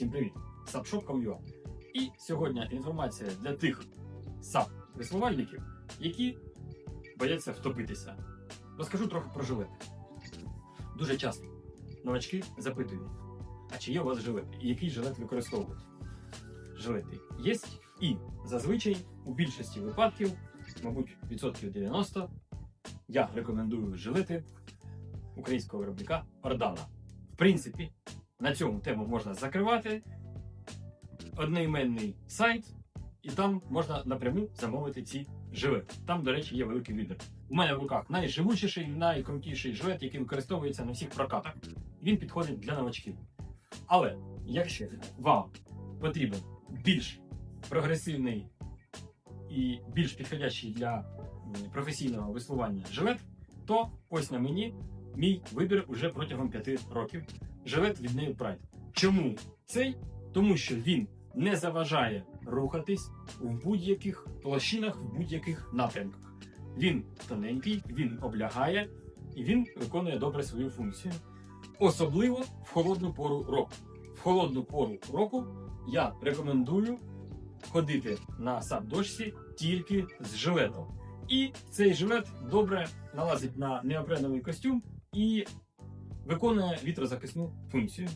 Всім привіт! Сапшоп.com.ua І сьогодні інформація для тих сап-веслувальників, які бояться втопитися. Розкажу трохи про жилети. Дуже часто новачки запитують, а чи є у вас жилет? І який жилет використовують? Жилети є, і зазвичай у більшості випадків, мабуть, відсотків 90, я рекомендую жилети українського виробника Ордана. В принципі, на цьому тему можна закривати. Одноіменний сайт, і там можна напряму замовити ці жилети. Там, до речі, є великий вибір. У мене в руках найживучіший, найкрутіший жилет, який використовується на всіх прокатах. Він підходить для новачків. Але якщо вам потрібен більш прогресивний і більш підходящий для професійного веслування жилет, то ось на мені мій вибір уже протягом 5 років. Жилет від Nail Pride. Чому цей? Тому що він не заважає рухатись в будь-яких площинах, в будь-яких напрямках. Він тоненький, він облягає і він виконує добре свою функцію. Особливо в холодну пору року. В холодну пору року я рекомендую ходити на сап-дошці тільки з жилетом. І цей жилет добре налазить на неопреновий костюм і виконує вітрозахисну функцію.